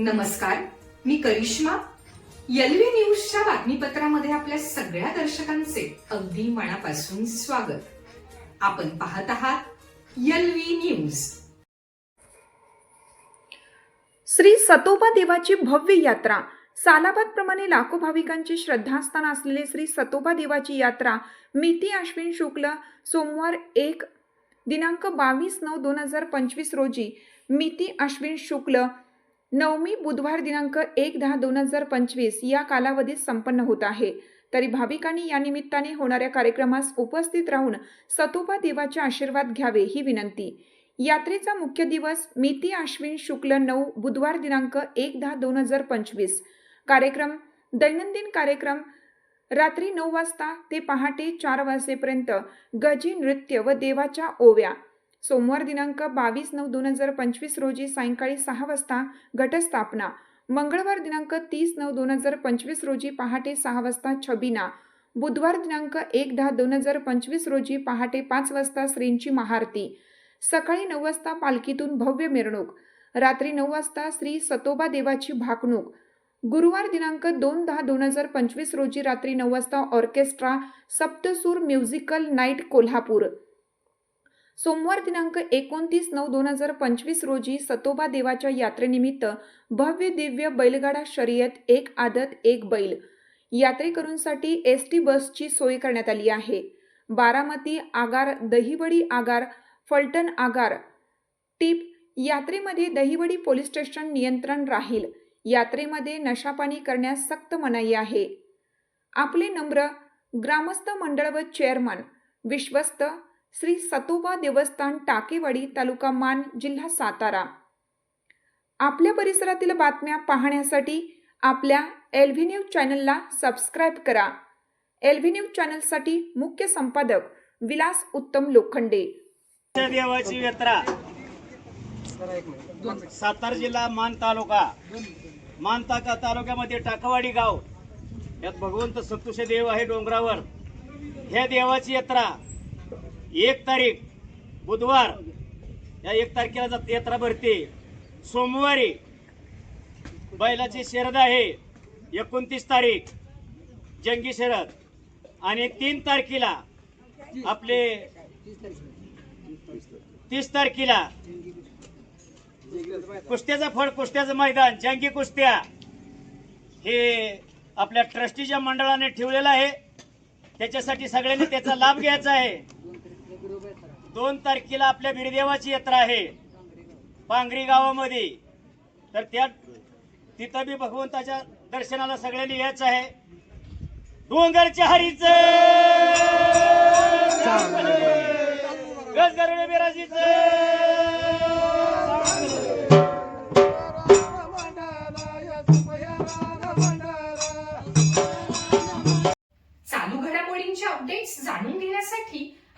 नमस्कार मी करिश्मा. यलवी न्यूजच्या बातमीपत्रामध्ये आपल्या सगळ्या दर्शकांचे अगदी मनापासून स्वागत. आपण पाहत आहात यलवी न्यूज. श्री सतोबा देवाची भव्य यात्रा. सालाबादप्रमाणे लाखो भाविकांचे श्रद्धास्थान असलेले श्री सतोबा देवाची यात्रा मिती अश्विन शुक्ल सोमवार एक दिनांक बावीस नऊ दोन हजार पंचवीस रोजी मिती अश्विन शुक्ल नवमी बुधवार दिनांक एक दहा दोन हजार पंचवीस या कालावधीत संपन्न होत आहे. तरी भाविकांनी या निमित्ताने होणाऱ्या कार्यक्रमास उपस्थित राहून सतोबा देवाचे आशीर्वाद घ्यावे ही विनंती. यात्रेचा मुख्य दिवस मिती अश्विन शुक्ल नऊ बुधवार दिनांक एक दहा दोन हजार पंचवीस. कार्यक्रम दैनंदिन कार्यक्रम रात्री नऊ वाजता ते पहाटे चार वाजेपर्यंत गजी नृत्य व देवाच्या ओव्या सोमवार दिनांक बावीस नऊ दोन हजार पंचवीस रोजी सायंकाळी सहा वाजता घटस्थापना. मंगळवार दिनांक तीस नऊ दोन हजार पंचवीस रोजी पहाटे सहा वाजता छबिना. बुधवार दिनांक एक दहा दोन हजार पंचवीस रोजी पहाटे पाच वाजता श्रींची महाआरती. सकाळी नऊ वाजता पालखीतून भव्य मिरवणूक. रात्री नऊ वाजता श्री सतोबा देवाची भाकणूक. गुरुवार दिनांक दोन दहा दोन हजार पंचवीस रोजी रात्री नऊ वाजता orchestra Saptasur musical night Kolhapur. सोमवार दिनांक एकोणतीस नऊ दोन हजार पंचवीस रोजी सतोबा देवाच्या यात्रेनिमित्त भव्य दिव्य बैलगाडा शर्यत एक आदत एक बैल यात्रेकरूंसाठी एस टी बसची सोय करण्यात आली आहे. बारामती आगार दहिवडी आगार फलटण आगार. टीप यात्रेमध्ये दहिवडी पोलीस स्टेशन नियंत्रण राहील. यात्रेमध्ये नशापाणी करण्यास सक्त मनाई आहे. आपले नम्र ग्रामस्थ मंडळ व चेअरमन विश्वस्त श्री सतोबा देवस्थान टाकेवाडी तालुका मान जिल्हा सातारा. आपल्या परिसरातील बातम्या पाहण्यासाठी आपल्या एलव्ही न्यूज चॅनलला सबस्क्राईब करा. एलव्ही न्यूज चॅनलसाठी मुख्य संपादक विलास उत्तम लोखंडे. देवाची यात्रा. सातारा जिल्हा मान तालुका. मान ताका तालुक्यामध्ये टाकवाडी गाव. यात भगवंत संतोष देव आहे डोंगरावर. ह्या देवाची यात्रा. एक तारीख बुधवार. या एक तारखेला जात- यात्रा भरते. सोमवारी बैलाची शरद आहे. एकोणतीस तारीख जंगी शरद आणि तीन तारखेला आपले तीस तारखेला कुस्त्याचा फळ कुस्त्याचं मैदान जंगी कुस्त्या हे आपल्या ट्रस्टीच्या मंडळाने ठेवलेलं आहे. त्याच्यासाठी सगळ्यांनी त्याचा लाभ घ्यायचा आहे. दोन तारखेला आपल्या बिरदेवाची यात्रा आहे. पांगरी गावामध्ये. तर त्या तिथं बी भगवंताच्या दर्शनाला सगळ्यांनी यायचं आहे. डोंगरच्या हरीच! गज बिराजीच चालू घडामोडींच्या अपडेट्स जाणून घेण्यासाठी